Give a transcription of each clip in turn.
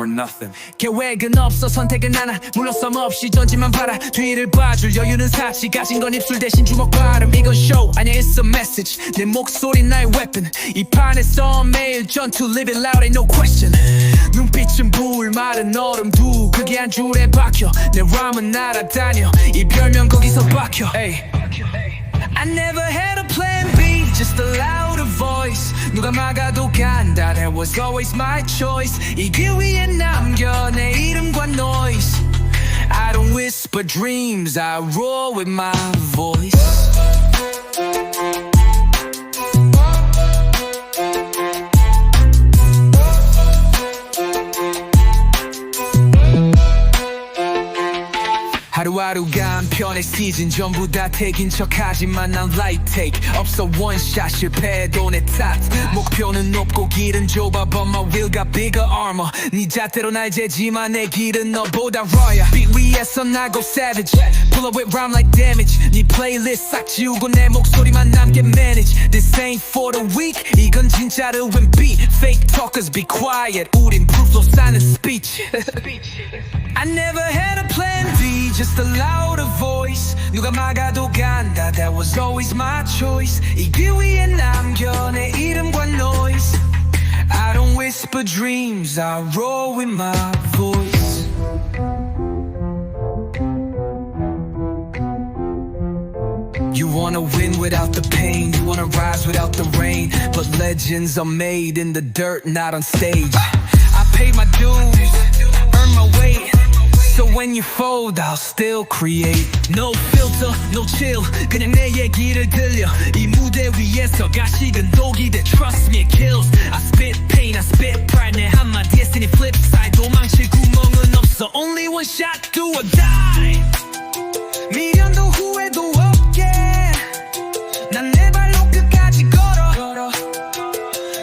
or nothing. 계획은 없어 선택은 하나. 물러섬 없이 전지만 봐라. 뒤를 봐줄 여유는 사치 가진 건 입술 대신 주먹 발음. 이건 쇼 아니야 it's a message. 내 목소리 나의 weapon. 이 판에서 매일 전투 live it loud ain't no question. 눈빛은 불 말은 얼음 두 그게 한 줄에 박혀. 내 람은 날아다녀. 이 별명 거기서 박혀. Ay. I never had a plan B, just a louder voice. 누가 막아도 that was always my choice. 이 길 위에 남겨 내 이름과 noise. I don't whisper dreams, I roar with my voice. 하루하루가 한편의 시즌 전부 다 택인 척하지만 난 light take 없어 원샷 실패해도 내 탓 목표는 높고 길은 좁아 but my will got bigger armor 네 잣대로 날 재지만 내 길은 너보다 rawer beat 위에서 나고 savage pull up with rhyme like damage 네 플레이리스트 싹 지우고 내 목소리만 남게 manage this ain't for the weak 이건 진짜로 웬 beat fake talkers be quiet 우린 proof 사는 speech I never had a plan B, just a louder voice. 누가 막아도 간다, that was always my choice. 이 길 위에 남겨 내 이름과 noise. I don't whisper dreams, I roar with my voice. You wanna win without the pain, you wanna rise without the rain. But legends are made in the dirt, not on stage. when you fold, I'll still create. No filter, no chill. 그냥 내 얘기를 들려. 이 무대 위에서 가식은 독이 돼. Trust me, it kills. I spit pain, I spit pride. 내 한마디에 쓰니 flip side. 도망칠 구멍은 없어. Only one shot, do or die. 미련도 후회도 없게. 난 내 발로 끝까지 걸어.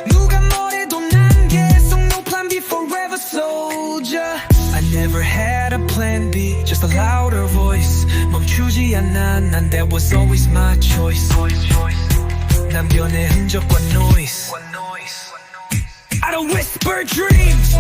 누가 뭐래도 난 계속 no plan B forever soldier I never had a plan B just a louder voice 멈추지 않아 난 that was always my choice 남겨 내 흔적과 noise I don't whisper dreams